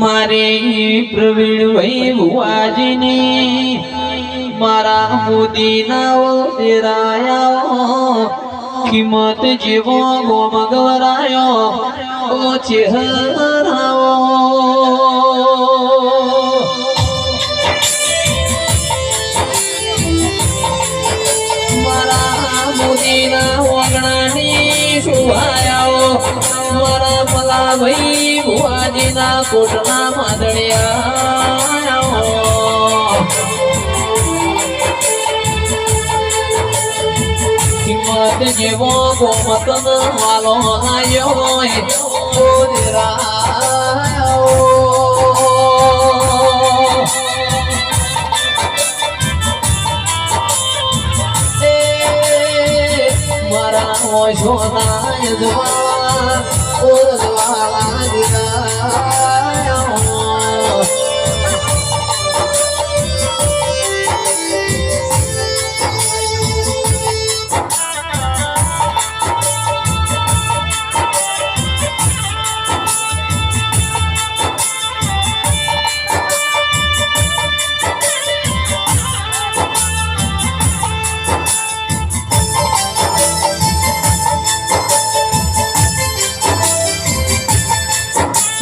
મારે પ્રવીણ ભાઈ ભુવાજીની મારા મોદીના દેરાયા કિંમત જેવો ગો ગવરાયો, ઓ વગણાની શુભાયાઓ મારા ભલા ભાઈ ભુવાજીના કોટના માદળિયા કિંમત જેવો ગોમતન વાલો હોય ઓદરાયો મારા યજમાન ઓરવાળા દિલાયો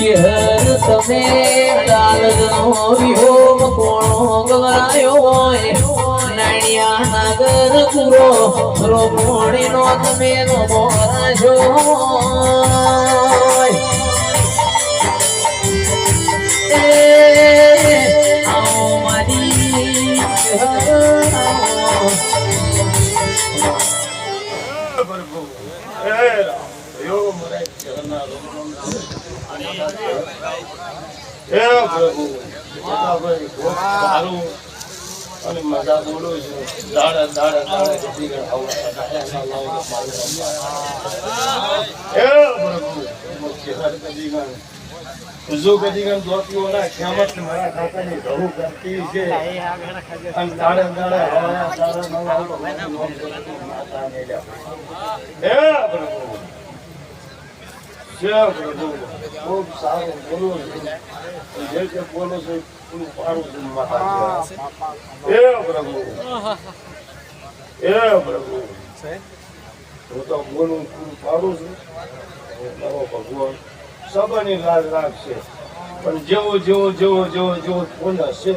ચેહર તમે કાલ વિહોમ કોણો ગગરાયો હોય. નાણિયા નાગર પૂરો રોમોણીનો તમે નો મોરાજો એ આવો મારી ચેહર આવો. હે પ્રભુ માતાભાઈ સારું અને મજા બોલું છું દાડા દાડા દાડા કદી ગણ હે પ્રભુ જો કદી ગણ દોતીઓ ના ખેમત મારા ખાતાની રહુ કરતી છે અને દાડે દાડે હવા દાડા નવા માતા ને હે પ્રભુ જય પ્રભુ ખૂબ સારું બોલું છો જે જે બોલો છો પૂરું પાડું છું માતા હે પ્રભુ હે પ્રભુ. હું તો બોલું પૂરું પાડું છું નવો ભગવાન સભાની લાજ રાખશે પણ જેવો જેવો જેવો જેવો જેવો બોલશે